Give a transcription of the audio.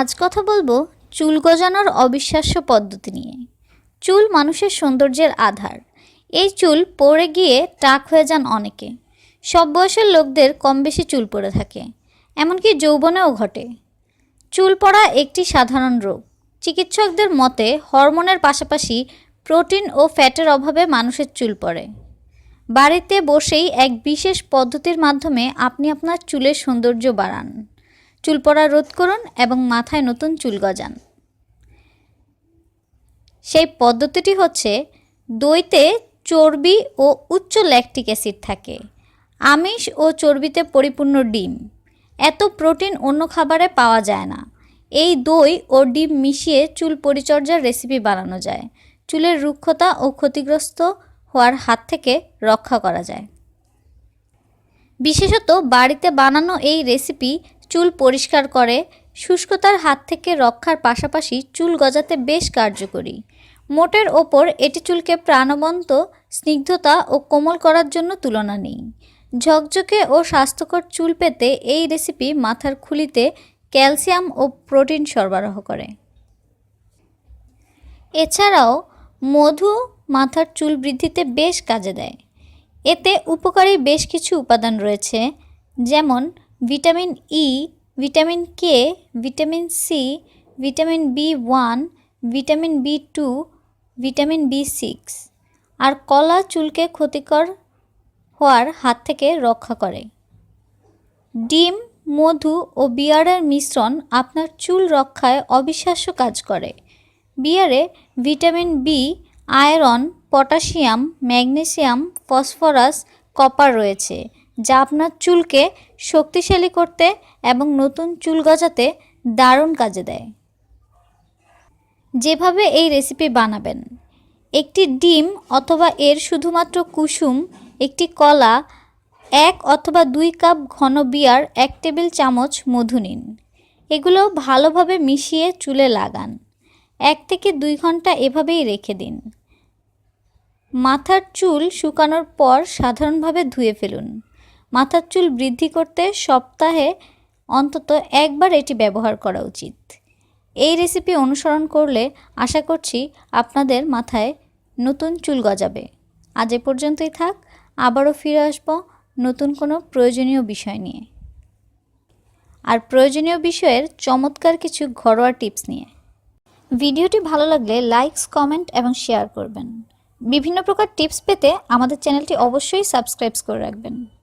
আজ কথা বলব চুল গজানোর অবিশ্বাস্য পদ্ধতি নিয়ে। চুল মানুষের সৌন্দর্যের আধার। এই চুল পড়ে গিয়ে টাক হয়ে যান অনেকে। সব বয়সের লোকদের কম বেশি চুল পড়ে থাকে। এমনকি যৌবনেও ঘটে। চুল পড়া একটি সাধারণ রোগ। চিকিৎসকদের মতে হরমোনের পাশাপাশি প্রোটিন ও ফ্যাটের অভাবে মানুষের চুল পড়ে। বাড়িতে বসেই এক বিশেষ পদ্ধতির মাধ্যমে আপনি আপনার চুলের সৌন্দর্য বাড়ান। চুল পড়া রোধ করুন এবং মাথায় নতুন চুল গজান। সেই পদ্ধতিটি হচ্ছে দইতে চর্বি ও উচ্চ ল্যাকটিক অ্যাসিড থাকে, আমিষ ও চর্বিতে পরিপূর্ণ ডিম। এত প্রোটিন অন্য খাবারে পাওয়া যায় না। এই দই ও ডিম মিশিয়ে চুল পরিচর্যার রেসিপি বানানো যায়। চুলের রুক্ষতা ও ক্ষতিগ্রস্ত হওয়ার হাত থেকে রক্ষা করা যায়। বিশেষত বাড়িতে বানানো এই রেসিপি চুল পরিষ্কার করে, শুষ্কতার হাত থেকে রক্ষার পাশাপাশি চুল গজাতে বেশ কার্যকরী। মোটের ওপর এটি চুলকে প্রাণবন্ত, স্নিগ্ধতা ও কোমল করার জন্য তুলনা নেই। ঝকঝকে ও স্বাস্থ্যকর চুল পেতে এই রেসিপি মাথার খুলিতে ক্যালসিয়াম ও প্রোটিন সরবরাহ করে। এছাড়াও, মধু মাথার চুল বৃদ্ধিতে বেশ কাজে দেয়। এতে উপকারী বেশ কিছু উপাদান রয়েছে, যেমন vitamin E vitamin K vitamin C vitamin B one vitamin B two vitamin B six আর কলা চুলকে ক্ষতিকর হওয়ার হাত থেকে রক্ষা করে। ডিম, মধু ও বিয়ারের মিশ্রণ আপনার চুল রক্ষায় অবিশ্বাস্য কাজ করে। বিয়ারে vitamin B iron, potassium, magnesium, phosphorus, copper রয়েছে। যা আপনার চুলকে শক্তিশালী করতে এবং নতুন চুল গজাতে দারুণ কাজে দেয়। যেভাবে এই রেসিপি বানাবেন, একটি ডিম অথবা এর শুধুমাত্র কুসুম, একটি কলা, এক অথবা দুই কাপ ঘন বিয়ার, এক টেবিল চামচ মধু নিন। এগুলো ভালোভাবে মিশিয়ে চুলে লাগান। এক থেকে দুই ঘণ্টা এভাবেই রেখে দিন। মাথার চুল শুকানোর পর সাধারণভাবে ধুয়ে ফেলুন। মাথার চুল বৃদ্ধি করতে সপ্তাহে অন্তত একবার এটি ব্যবহার করা উচিত। এই রেসিপি অনুসরণ করলে আশা করছি আপনাদের মাথায় নতুন চুল গজাবে। আজ এ পর্যন্তই থাক, আবারও ফিরে আসব নতুন কোনো প্রয়োজনীয় বিষয় নিয়ে। আর প্রয়োজনীয় বিষয়ের চমৎকার কিছু ঘরোয়া টিপস নিয়ে। ভিডিওটি ভালো লাগলে লাইকস কমেন্ট এবং শেয়ার করবেন। বিভিন্ন প্রকার টিপস পেতে আমাদের চ্যানেলটি অবশ্যই সাবস্ক্রাইব করে রাখবেন।